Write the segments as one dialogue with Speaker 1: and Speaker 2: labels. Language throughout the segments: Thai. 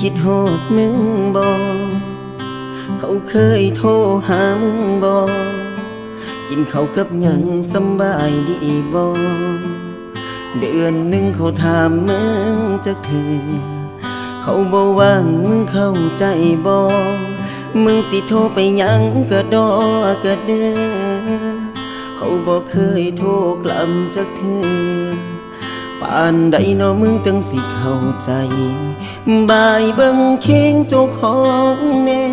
Speaker 1: คิดฮอดมึงบ่เขาเคยโทรหามึงบ่กินเขาวกับหยังสำบายดีบ่เดือนหนึ่งเขาถามมึงจะคือเขาบอกว่างมึงเข้าใจบ่มึงสิโทรไปยังก็ดอกระเดือเขาบอกเคยโทรกลับจากเธอป่านใดเนอมึงจังสิเข้าใจ บายเบิ่งเคียงเจ้าของแน่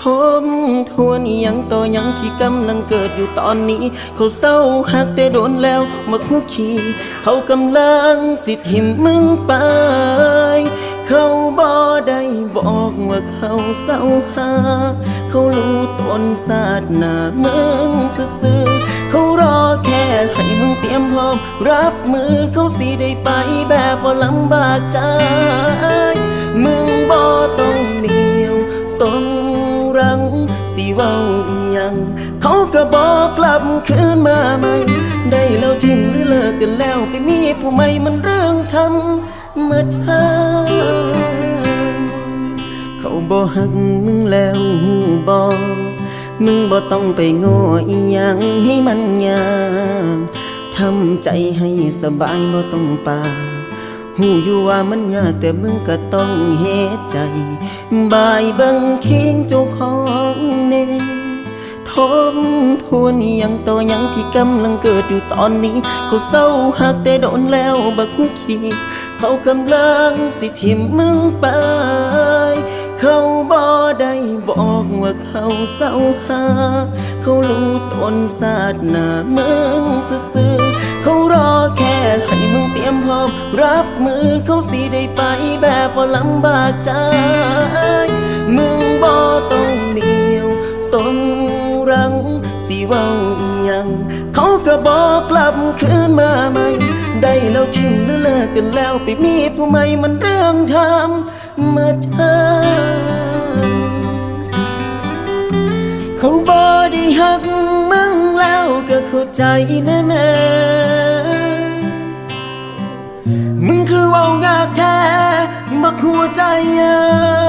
Speaker 1: ทบทวนยังต่อยังที่กำลังเกิดอยู่ตอนนี้ เขาเศร้าหักแต่โดนแล้วมาคุกคีเขากำลังสิทิมมึงไป เขาบ่ได้บอกว่าเขาเศร้าหาเขารู้ตนศาสนาเมึงซื่อเขารอ แค่ให้มึงเตรียมพร้อม รับมือเขาสิได้ไปแบบบ่าลำบากใจ มึงบ่ต้องเหนียวต้องรังสิเว้าอีหยัง เขาก็บอกกลับคืนมาใหม่ ได้แล้วทิ้งหรือเลิกกันแล้วไปมีผู้ใหม่มันเรื่องทำมื่อเธอเขาบ่หักมึงแล้วหูบอ มึงบ่ต้องไปโง่อีหยังให้มันยากทำใจให้สบายบ่ต้องปาหูอยู่ว่ามันยากแต่มึงก็ต้องเฮ็ดใจ บายเบิ่งเคียงเจ้าของเน่ทบทวนยังต่อยังที่กำลังเกิดอยู่ตอนนี้ เขาเศร้าหักแต่โดนแล้วบักหัวขี้เขากำลังสิทิมมึงไป เขาบ่ได้บอกว่าเขาเศร้าหา เขารู้ตนศาสนาเมึงซื่อเขารอแค่ให้มึงเตรียมพร้อมรับมือเขาสิได้ไปแบบบ่ลำบากใจ มึงบ่ต้องเหนียวต้องรังสิเว้าอีหยัง เขาก็บอกกลับคืนมาใหม่ได้แล้วทิ้งหรือเลิกกันแล้วไปมีผู้ใหม่มันเรื่องทำเมื่อเธอ ใจแน่แม่มึงคือเว่างาแท้บักหัวใจอ้ย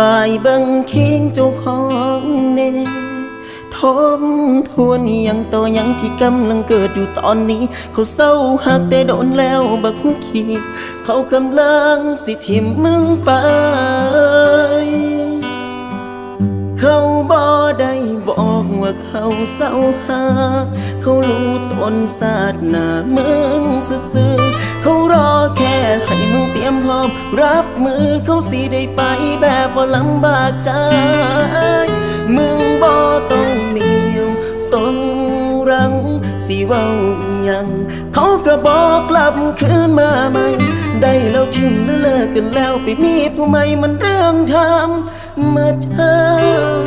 Speaker 1: บายเบิ่งคียงเจ้าของเน่ทบทวนยังต่อยังที่กำลังเกิดอยู่ตอนนี้ เขาเศร้าหักแต่โดนแล้วบักหัวขี้เขากำลังสิทิมมึงไป เขาบ่ได้บอกว่าเขาเศร้าหาเขารู้ตนศาสนาเมึงซื่อ เขารอแค่ให้มึงเตรียมพร้อม รับมือเขาสิได้ไปแบบบ่ลำบากใจ มึงบ่ต้องเหนียวต้องรังสิเว้าอีหยัง เขาก็บอกกลับคืนมาใหม่ได้แล้วทิ้งหรือเลิกกันแล้วไปมีผู้ใหม่มันเรื่องทำเมื่อเธอ